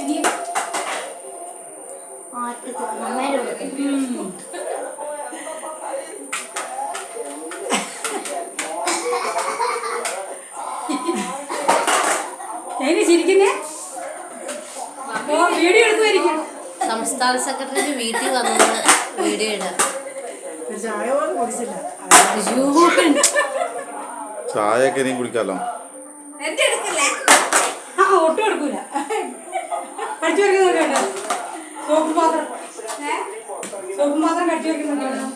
ഇനി കൊടുക്കും എങ്ങനെ ചിരിക്കുന്നേ? വീഡിയോ എടുക്കുമായിരിക്കും സംസ്ഥാന സെക്രട്ടറി വീട്ടിൽ വന്നിട്ട് വീഡിയോ ഇടാം ചായ ഒക്കെ ഇനിയും കുടിക്കാലോ? എന്റെ എടുക്കല്ലേ ആ ഒട്ടും എടുക്കൂല. കടിച്ചു വയ്ക്കുന്നുണ്ട് സോപ്പ് പാത്രം സോപ്പ് പാത്രം കടിച്ചു വയ്ക്കുന്നുണ്ട്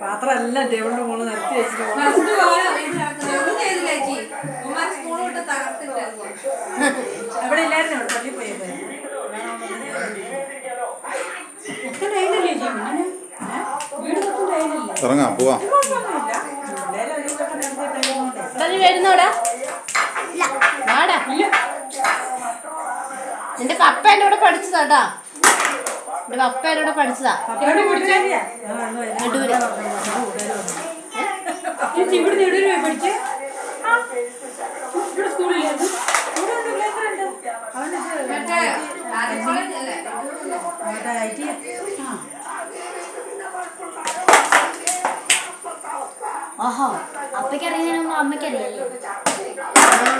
പാത്രം എല്ലാം ടേബിളിന്റെ മുകളിൽ നിരത്തി വെച്ചിട്ട് പോണം. ഫസ്റ്റ് പോലെ ഒന്നും ചെയ്തില്ല ചേച്ചി? നീ വരുന്നോടാ. വാടാ. നിന്റെ പപ്പ എന്റെ കൂടെ പഠിച്ചതാട്ടാ എന്റെ പപ്പ എന്റെ കൂടെ പഠിച്ചതാ. എവിടെ പഠിച്ചേ നെടൂര് അമ്മയ്ക്ക് അമ്മയ്ക്കറിയാലോ